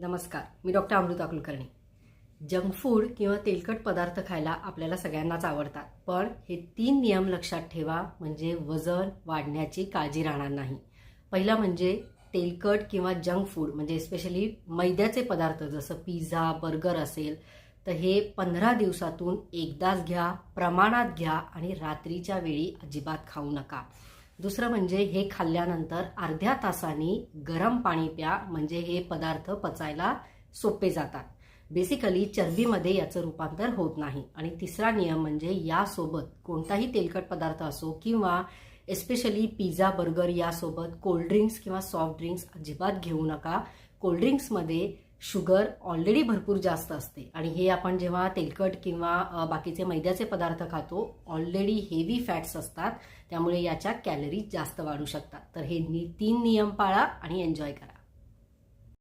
नमस्कार मी doctor Amruta Kulkarni. Junk food किंवा तेलकट पदार्थ खायला आपल्याला सगळ्यांनाच आवडतात पण हे तीन नियम लक्षात ठेवा म्हणजे वजन वाढण्याची काळजी राहणार नाही. पहिला म्हणजे तेलकट किंवा जंक फूड म्हणजे स्पेशली मैद्याचे पदार्थ जसं पिझ्झा बर्गर असेल तर हे पंधरा दिवसातून एकदाच घ्या प्रमाणात घ्या आणि रात्रीच्या वेळी अजिबात खाऊ नका. दुसरं म्हणजे हे खाल्ल्यानंतर अर्ध्या तासाने गरम पाणी प्या म्हणजे हे पदार्थ पचायला सोपे जातात. बेसिकली चरबीमध्ये याचं रूपांतर होत नाही. आणि तिसरा नियम म्हणजे यासोबत कोणताही तेलकट पदार्थ असो किंवा एस्पेशली पिझ्झा बर्गर यासोबत कोल्ड्रिंक्स किंवा सॉफ्ट ड्रिंक्स अजिबात घेऊ नका. कोल्ड्रिंक्समध्ये शुगर ऑलरेडी भरपूर जास्त असते. आणि हे आपण जेव्हा तेलकट किंवा बाकीचे मैद्याचे पदार्थ खातो ऑलरेडी हेवी फॅट्स असतात. त्यामुळे याच्या कॅलरीज जास्त वाढू शकतात. तर हे नि- तीन नियम पाळा आणि एन्जॉय करा.